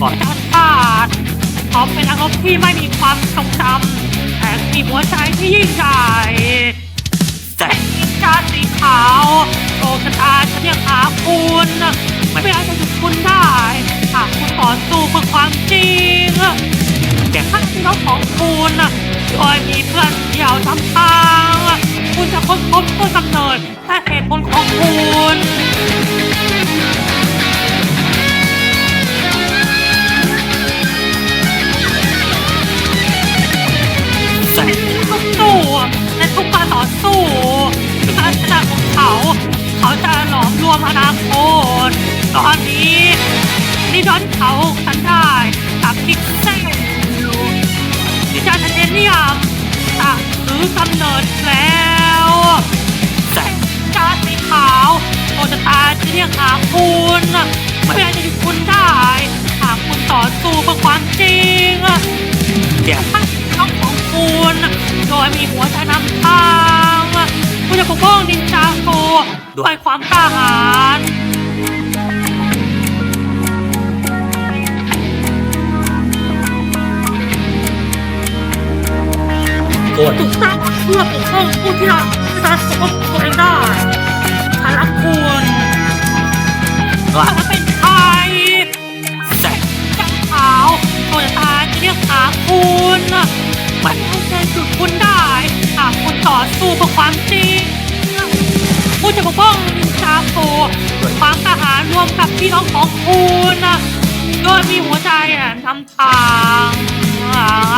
ก่อนธรรมชาติเขาเป็นนักรบที่ไม่มีความทรงจำแต่มีหัวใจที่ยิ่งใหญ่แต่นินจาสีขาวโลกชะตาจะเรียกหาคุณไม่อาจจะหยุดคุณได้ หากคุณต่อสู้เพื่อความจริงแกถ้าที่น้องของคุณโดยมีเพื่อนเดี่ยวทำทาง คุณจะค้นพบต้นกำเนิดและเห สู้คือารชนะของเขา เขาจะหลอมรวมอนาคต ตอนนี้นี่ดอนเขาฉันได้กับพิกเซลดิจาเทเนียมจะถือกำเนิดแล้วแต่จาสีขาวโอจะตาจะเรียกหาคุณไม่อาจจะหยุดคุณได้หากคุณต่อสู้เพื่อความจริงแกถ้าน้องของคุณโดยมีหัวใจนำทาง คุณจะปกป้องนินจาโกด้วยความกล้าหาญโกนถูกสร้างมาเพื่อปกป้องผู้ที่รักที่รักปกป้องตัวเองได้ฉันรักคุณว่าถ้าเป็นใครแต่จังขาวโดยตาจะเรียกหาคุณมันจะหยุดคุณได้หากคุณต่อสู้เพื่อความจริง ความทหารรวมกับพี่น้องของคุณโดยมีหัวใจนำทางทาง